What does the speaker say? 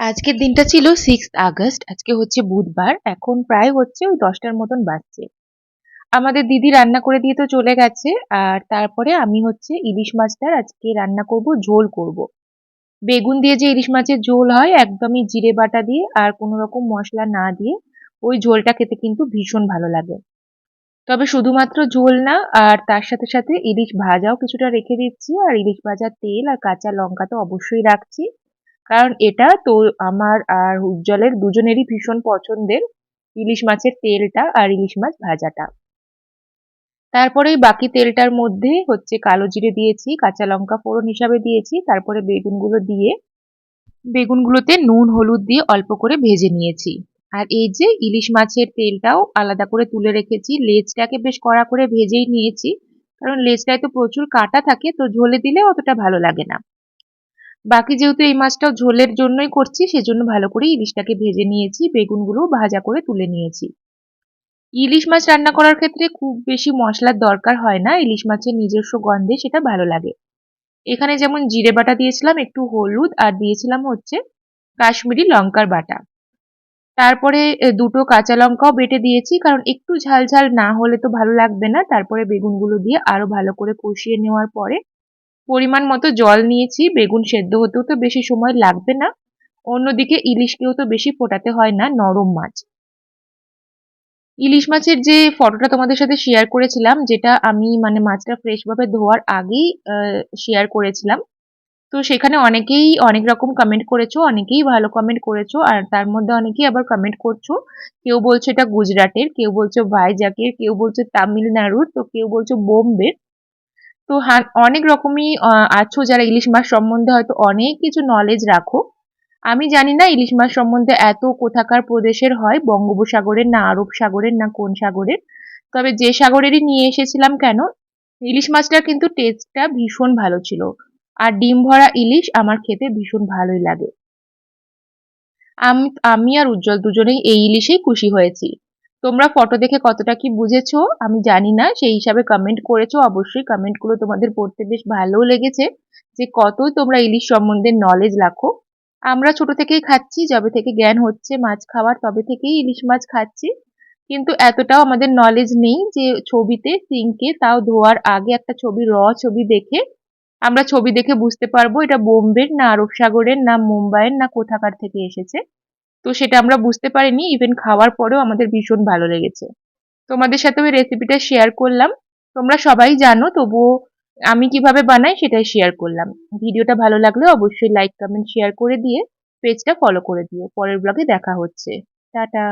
আজকের দিনটা ছিল সিক্স আগস্ট, আজকে হচ্ছে বুধবার, এখন প্রায় হচ্ছে ওই দশটার মতন বাজছে। আমাদের দিদি রান্না করে দিয়ে তো চলে গেছে, আর তারপরে আমি হচ্ছে ইলিশ মাছটার আজকে রান্না করব, ঝোল করব। বেগুন দিয়ে যে ইলিশ মাছের ঝোল হয়, একদমই জিরে বাটা দিয়ে আর কোনো রকম মশলা না দিয়ে ওই ঝোলটা খেতে কিন্তু ভীষণ ভালো লাগে। তবে শুধুমাত্র ঝোল না, আর তার সাথে সাথে ইলিশ ভাজাও কিছুটা রেখে দিচ্ছি, আর ইলিশ ভাজার তেল আর কাঁচা লঙ্কা তো অবশ্যই রাখছি। কারণ এটা তো আমার আর উজ্জ্বলের দুজনেরই ভীষণ পছন্দের ইলিশ মাছের তেলটা আর ইলিশ মাছ ভাজাটা। তারপরে বাকি তেলটার মধ্যে হচ্ছে কালো জিরে দিয়েছি, কাঁচা লঙ্কা ফোড়ন হিসাবে দিয়েছি, তারপরে বেগুনগুলো দিয়ে, বেগুনগুলোতে নুন, হলুদ দিয়ে অল্প করে ভেজে নিয়েছি। আর এই যে ইলিশ মাছের তেলটাও আলাদা করে তুলে রেখেছি, লেজটাকে বেশ কড়া করে ভেজেই নিয়েছি, কারণ লেজটায় তো প্রচুর কাটা থাকে, তো ঝোলে দিলে অতটা ভালো লাগে না। বাকি যেহেতু এই মাছটাও ঝোলের জন্যই করছি, সেজন্য ভালো করে ইলিশটাকে ভেজে নিয়েছি, বেগুনগুলো ভাজা করে তুলে নিয়েছি। ইলিশ মাছ রান্না করার ক্ষেত্রে খুব বেশি মশলার দরকার হয় না, ইলিশ মাছের নিজস্ব গন্ধে সেটা ভালো লাগে। এখানে যেমন জিরে বাটা দিয়েছিলাম, একটু হলুদ, আর দিয়েছিলাম হচ্ছে কাশ্মীরি লঙ্কার বাটা। তারপরে দুটো কাঁচা লঙ্কাও বেটে দিয়েছি, কারণ একটু ঝাল ঝাল না হলে তো ভালো লাগবে না। তারপরে বেগুনগুলো দিয়ে আরও ভালো করে কষিয়ে নেওয়ার পরে পরিমাণ মতো জল নিয়েছি, বেগুন সেদ্ধ হতেও তো বেশি সময় লাগবে না। অন্যদিকে ইলিশকেও তো বেশি ফোটাতে হয় না, নরম মাছ। ইলিশ মাছের যে ফটোটা তোমাদের সাথে শেয়ার করেছিলাম, যেটা আমি মানে মাছটা ফ্রেশভাবে ধোয়ার আগেই শেয়ার করেছিলাম। তো সেখানে অনেকেই অনেক রকম কমেন্ট করেছ, অনেকেই ভালো কমেন্ট করেছ, আর তার মধ্যে অনেকেই আবার কমেন্ট করছ। কেউ বলছো এটা গুজরাটের, কেউ বলছো ভাইজাকের, কেউ বলছো তামিলনাড়ুর, তো কেউ বলছো বোম্বের। তো অনেক রকমই আছো যারা ইলিশ মাছ সম্বন্ধে হয়তো অনেক কিছু নলেজ রাখো। আমি জানি না ইলিশ মাছ সম্বন্ধে এত কোথাকার প্রদেশের হয়, বঙ্গোপসাগরের না আরব সাগরের না কোন সাগরের। তবে যে সাগরেরই নিয়ে এসেছিলাম কেন, ইলিশ মাছটার কিন্তু টেস্টটা ভীষণ ভালো ছিল। আর ডিম ভরা ইলিশ আমার খেতে ভীষণ ভালোই লাগে। আমি আমি আর উজ্জ্বল দুজনেই এই ইলিশেই খুশি হয়েছি। তোমরা ফটো দেখে কতটা কি বুঝেছ? আমি জানি না, সেই হিসাবে কমেন্ট করেছ। অবশ্যই কমেন্টগুলো তোমাদের পড়তে বেশ ভালো লেগেছে যে কত তোমরা ইলিশ সম্বন্ধে নলেজ রাখো। আমরা ছোট থেকেই খাচ্ছি, যবে থেকে জ্ঞান হচ্ছে মাছ খাওয়ার, তবে থেকেই ইলিশ মাছ খাচ্ছি। কিন্তু এতটাও আমাদের নলেজ নেই যে ছবিতে সিঙ্কে তাও ধোয়ার আগে একটা ছবি, র ছবি দেখে আমরা ছবি দেখে বুঝতে পারব এটা বোম্বের না আরব সাগরের, না মুম্বাইয়ের, না কোথাকার থেকে এসেছে। তো সেটা আমরা বুঝতে পারিনি ইভেন খাওয়ার পরেও আমাদের ভীষণ ভালো লেগেছে। তোমাদের সাথে ওই রেসিপিটা শেয়ার করলাম। তোমরা সবাই জানো, তবুও আমি কীভাবে বানাই সেটাই শেয়ার করলাম। ভিডিওটা ভালো লাগলে অবশ্যই লাইক কমেন্ট শেয়ার করে দিয়ে পেজটা ফলো করে দিও। পরের ব্লগে দেখা হচ্ছে। টাটা!